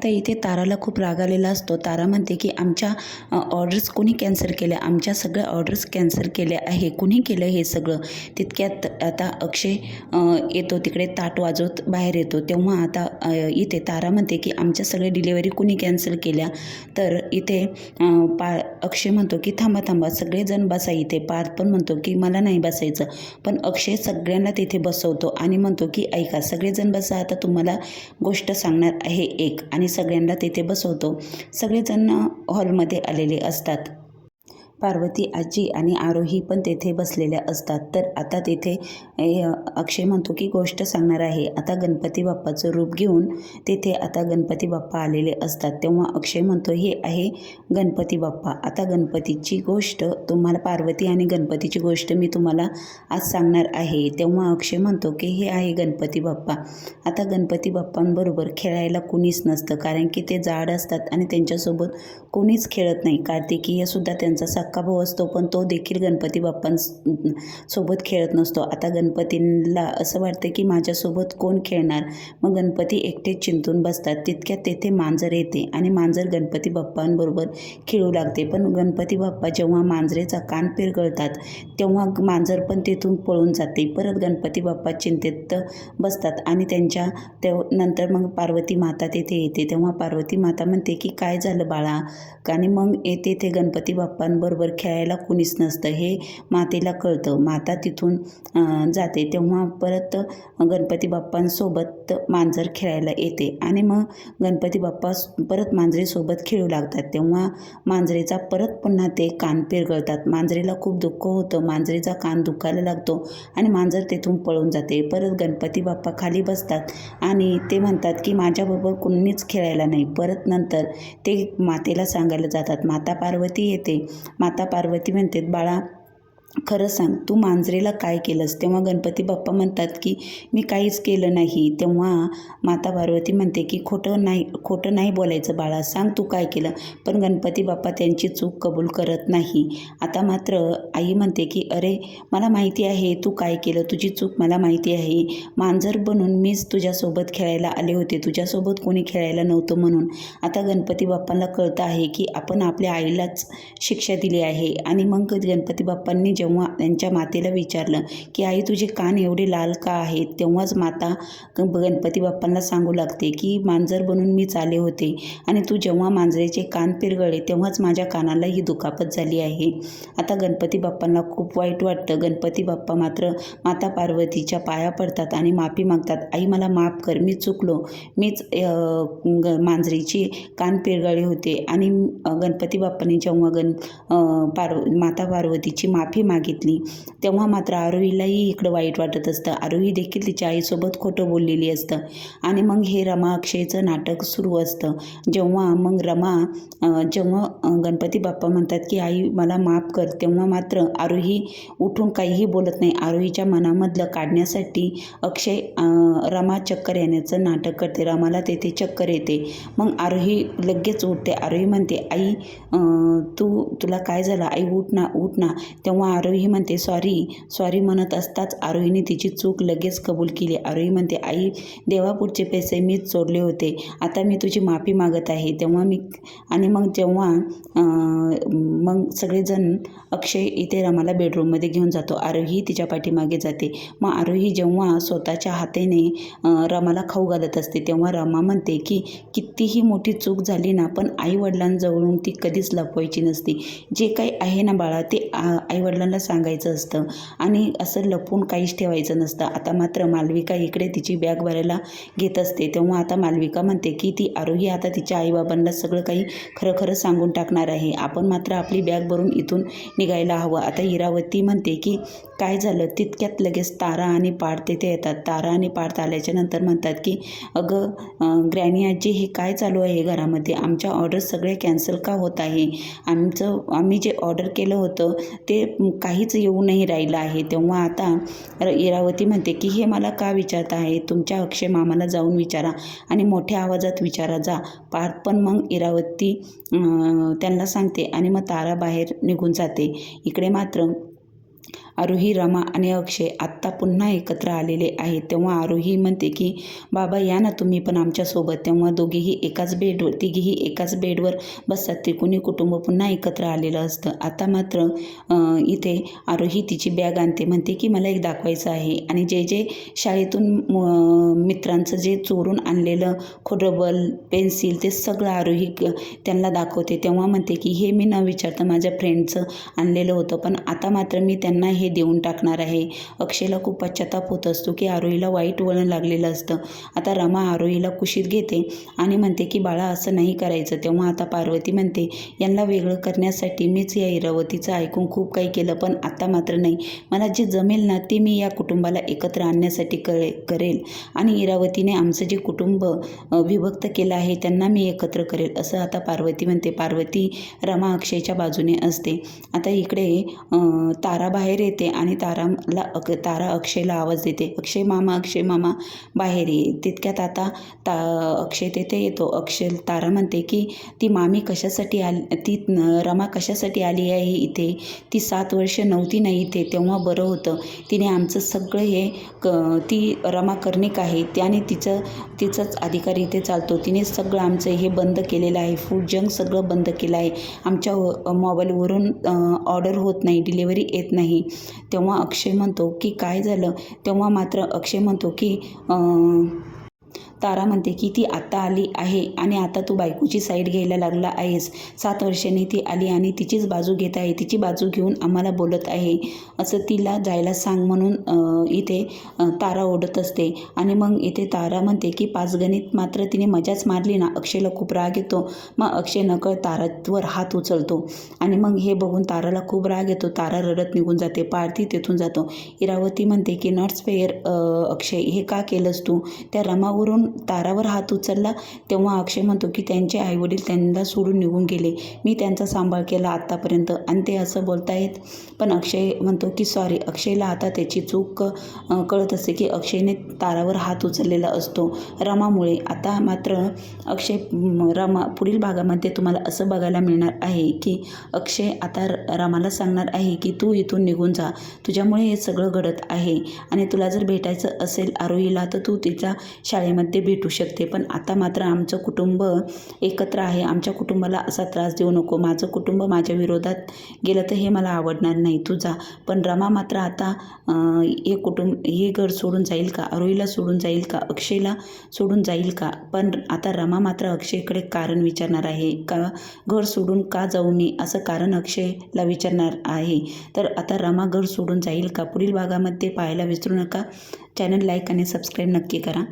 आता इथे ताराला खूप राग आलेला असतो. तारा म्हणते की आमच्या ऑर्डर्स कोणी कॅन्सल केल्या? आमच्या सगळ्या ऑर्डर्स कॅन्सल केल्या आहे. कुणी केलं हे सगळं? तितक्यात आता अक्षय येतो तिकडे ताट वाजवत बाहेर येतो. तेव्हा आता इथे तारा म्हणते की आमच्या सगळ्या डिलेवरी कुणी कॅन्सल केल्या? तर इथे पा अक्षय म्हणतो की थांबा थांबा. सगळेजण बसा इथे. पार्थ पण म्हणतो की मला नाही बसायचं. पण अक्षय सगळ्यांना तिथे बसवतो आणि म्हणतो की ऐका सगळेजण बसा. आता तुम्हाला गोष्ट सांगणार आहे एक. आणि सगळ्यांना तिथे बसवतो. सगळेजण हॉलमध्ये आलेले असतात. पार्वती आजी आणि आरोही पण तेथे बसलेल्या असतात. तर आता तेथे अक्षय म्हणतो की गोष्ट सांगणार आहे. आता गणपती बाप्पाचं रूप घेऊन तेथे आता गणपती बाप्पा आलेले असतात. तेव्हा अक्षय म्हणतो हे आहे गणपती बाप्पा. आता गणपतीची गोष्ट तुम्हाला पार्वती आणि गणपतीची गोष्ट मी तुम्हाला आज सांगणार आहे. तेव्हा अक्षय म्हणतो की हे आहे गणपती बाप्पा. आता गणपती बाप्पांबरोबर खेळायला कुणीच नसतं कारण की ते जाड असतात आणि त्यांच्यासोबत कोणीच खेळत नाही. कार्तिकीयसुद्धा त्यांचा सक्का भाऊ असतो पण तो देखील गणपती बाप्पांसोबत खेळत नसतो. आता गणपतींना असं वाटतं की माझ्यासोबत कोण खेळणार? मग गणपती एकटेच चिंतून बसतात. तितक्यात तेथे मांजर येते आणि मांजर गणपती बाप्पांबरोबर खेळू लागते. पण गणपती बाप्पा जेव्हा मांजरेचा कान पिरगळतात तेव्हा मांजर पण तिथून पळून जाते. परत गणपती बाप्पा चिंतेत बसतात आणि त्यांच्या ते नंतर मग पार्वती माता तेथे येते. तेव्हा पार्वती माता म्हणते की काय झालं बाळा? आणि मग येते ते गणपती बाप्पांबरोबर खेळायला कुणीच नसतं. हे मातेला कळतं. माता तिथून जाते तेव्हा परत गणपती बाप्पांसोबत मांजर खेळायला येते. आणि मग गणपती बाप्पा परत मांजरीसोबत खेळू लागतात. तेव्हा मांजरीचा परत पुन्हा ते कान पिरगळतात. मांजरीला खूप दुःख होतं. मांजरीचा कान दुखायला लागतो आणि मांजर तेथून पळून जाते. परत गणपती बाप्पा खाली बसतात आणि ते म्हणतात की माझ्याबरोबर कुणीच खेळायला नाही. परत नंतर ते मातेला सांगायला जातात. माता पार्वती येते. माता पार्वती म्हणते बाळा खरं सांग तू मांजरेला काय केलंस? तेव्हा गणपती बाप्पा म्हणतात की मी काहीच केलं नाही. तेव्हा माता पार्वती म्हणते की खोटं नाही खोटं नाही बोलायचं बाळा सांग तू काय केलं. पण गणपती बाप्पा त्यांची चूक कबूल करत नाही. आता मात्र आई म्हणते की अरे मला माहिती आहे तू काय केलं? तुझी चूक मला माहिती आहे. मांजर बनून मीच तुझ्यासोबत खेळायला आले होते. तुझ्यासोबत कोणी खेळायला नव्हतं म्हणून. आता गणपती बाप्पांना कळतं आहे की आपण आपल्या आईलाच शिक्षा दिली आहे. आणि मग गणपती बाप्पांनी जेव्हा त्यांच्या मातेला विचारलं की आई तुझे कान एवढे लाल का आहेत? तेव्हाच माता ग- गणपती बाप्पांना सांगू लागते की मांजर बनून मीच आले होते आणि तू जेव्हा मांजरेचे कान पिरगळे तेव्हाच माझ्या कानाला ही दुखापत झाली आहे. आता गणपती बाप्पांना खूप वाईट वाटतं. गणपती बाप्पा मात्र माता पार्वतीच्या पाया पडतात आणि माफी मागतात. आई मला माफ कर मी चुकलो. मीच ग- मांजरीची कान पिरगळे होते आणि गणपती बाप्पांनी जेव्हा गण पार्व माता पार्वतीची माफी मागितली. तेव्हा मात्र आरोहीलाही इकडं वाईट वाटत असतं. आरोही देखील तिच्या आईसोबत खोटं बोललेली असतं. आणि मग हे रमा अक्षयचं नाटक सुरू असतं. जेव्हा मग रमा जेव्हा गणपती बाप्पा म्हणतात की आई मला माफ कर. तेव्हा मात्र आरोही उठून काहीही बोलत नाही. आरोहीच्या मनामधलं काढण्यासाठी अक्षय रमा चक्कर येण्याचं नाटक करते. रमाला तेथे चक्कर येते. मग आरोही लगेच उठते. आरोही म्हणते आई तू तुला काय झालं? आई उठ ना उठ ना. तेव्हा आरोही म्हणते सॉरी सॉरी म्हणत असताच आरोहीने तिची चूक लगेच कबूल केली. आरोही म्हणते आई देवापुढचे पैसे मीच चोरले होते. आता मी तुझी माफी मागत आहे. तेव्हा मी आणि मग जेव्हा मग सगळेजण अक्षय इथे रमाला बेडरूममध्ये घेऊन जातो. आरोही तिच्या पाठीमागे जाते. मग आरोही जेव्हा स्वतःच्या हाताने रमाला खाऊ घालत असते तेव्हा रमा म्हणते की कितीही मोठी चूक झाली ना पण आईवडिलांजवळून ती कधीच लपवायची नसती. जे काही आहे ना बाळा ते आ- आईवडिलांना सांगायचं असतं. आणि असं लपून काहीच ठेवायचं नसतं. आता मात्र मालविका इकडे तिची बॅग भरायला घेत असते. तेव्हा आता मालविका म्हणते की ती आरोही आता तिच्या आईबाबांना सगळं काही खरं खरं सांगून टाकणार आहे. आपण मात्र आपली बॅग भरून इथून निघायला हवं. आता इरावती म्हणते की काय झालं? तितक्यात लगेच तारा आणि पाड तेथे येतात. तारा आणि पाड आल्याच्यानंतर म्हणतात की अगं ग्रॅनी आजी हे काय चालू आहे घरामध्ये? आमच्या ऑर्डर सगळे कॅन्सल का होत आहे? आमचं आम्ही जे ऑर्डर केलं होतं ते काहीच येऊ नाही राहिलं आहे. तेव्हा आता इरावती म्हणते की हे मला का विचारत आहे? तुमच्या अक्षय मामाला जाऊन विचारा आणि मोठ्या आवाजात विचारा. जा. पार्थ पण मग इरावती त्यांना सांगते आणि मग तारा बाहेर निघून जाते. इकडे मात्र आरोही रमा आणि अक्षय आत्ता पुन्हा एकत्र आलेले आहेत. तेव्हा आरोही म्हणते की बाबा या ना तुम्ही पण आमच्यासोबत तेव्हा दोघेही एकाच बेडवर तिघेही एकाच बेडवर बसतात. त्रिकोणी कुटुंब पुन्हा एकत्र आलेलं असतं. आता मात्र इथे आरोही तिची बॅग आणते. म्हणते की मला एक दाखवायचं आहे. आणि जे जे शाळेतून म- मित्रांचं जे चोरून आणलेलं खोडबल पेन्सिल ते सगळं आरोही त्यांना दाखवते. तेव्हा म्हणते की हे मी न विचारता माझ्या फ्रेंडचं आणलेलं होतं. पण आता मात्र मी त्यांना हे देऊन टाकणार आहे. अक्षयला खूप पश्चाताप होत असतो की आरोहीला वाईट वळण लागलेलं असतं. आता रमा आरोहीला कुशीत घेते आणि म्हणते की बाळा असं नाही करायचं. तेव्हा आता पार्वती म्हणते यांना वेगळं करण्यासाठी मीच या इरावतीचं ऐकून खूप काही केलं पण आता मात्र नाही. मला जे जमेल ना ते मी या कुटुंबाला एकत्र आणण्यासाठी करे करेल. आणि इरावतीने आमचं जे कुटुंब विभक्त केलं आहे त्यांना मी एकत्र करेल. असं आता पार्वती म्हणते. पार्वती रमा अक्षयच्या बाजूने असते. आता इकडे तारा बाहेर येते आणि ताराला अक तारा अक्षयला आवाज देते. अक्षय मामा अक्षय मामा बाहेर ये. तितक्यात आता ता अक्षय तेथे येतो. अक्षय तारा म्हणते की ती मामी कशासाठी आली ती रमा कशासाठी आली आहे इथे? ती सात वर्ष नव्हती नाही इथे? तेव्हा बरं होतं. तिने आमचं सगळं हे क ती रमा कर्णिक आहे. त्याने तिचं तिचाच अधिकार इथे चालतो. तिने सगळं आमचं हे बंद केलेलं आहे. फूड जंक सगळं बंद केलं आहे. आमच्या मोबाईलवरून ऑर्डर होत नाही. डिलेवरी येत नाही. तेव्हा अक्षय म्हणतो की काय झालं? तेव्हा मात्र अक्षय म्हणतो की तारा म्हणते की ती आत्ता आली आहे आणि आता तू बायकोची साईड घ्यायला लागला आहेस. सात वर्षांनी ती आली आणि तिचीच बाजू घेत आहे. तिची बाजू घेऊन आम्हाला बोलत आहे. असं तिला जायला सांग म्हणून इथे तारा ओढत असते. आणि मग इथे तारा म्हणते की पाच गणित मात्र तिने मजाच मारली ना. अक्षयला खूप राग येतो. मग अक्षय नकळ तारावर हात उचलतो. आणि मग हे बघून ताराला खूप राग येतो. तारा रडत निघून जाते. पार्थी तेथून जातो. इरावती म्हणते की नॉट्स फेअर अक्षय हे का केलंस तू? त्या रमावरून तारावर हात उचलला तेव्हा अक्षय म्हणतो की त्यांचे आईवडील त्यांना सोडून निघून गेले. मी त्यांचा सांभाळ केला आत्तापर्यंत आणि ते असं बोलतायत. पण अक्षय म्हणतो की सॉरी अक्षयला आता त्याची चूक कळत असते की अक्षयने तारावर हात उचललेला असतो. रमामुळे आता मात्र अक्षय रमा पुढील भागामध्ये तुम्हाला असं बघायला मिळणार आहे की अक्षय आता र- रमाला सांगणार आहे की तू इथून निघून जा. तुझ्यामुळे हे सगळं घडत आहे आणि तुला जर भेटायचं असेल आरोहीला तर तू तिच्या शाळेमध्ये भेटू शकते. पण आता मात्र आमचं कुटुंब एकत्र आहे. आमच्या कुटुंबाला असा त्रास देऊ नको. माझं कुटुंब माझ्या विरोधात गेलं तर हे मला आवडणार नाही. तुझा पण रमा मात्र आता हे कुटुंब हे घर सोडून जाईल का? आरोहीला सोडून जाईल का? अक्षयला सोडून जाईल का? पण आता रमा मात्र अक्षयकडे कारण विचारणार आहे. का घर सोडून का जाऊ मी असं कारण अक्षयला विचारणार आहे. तर आता रमा घर सोडून जाईल का? पुढील भागामध्ये पाहायला विसरू नका. चॅनल लाईक आणि सबस्क्राईब नक्की करा.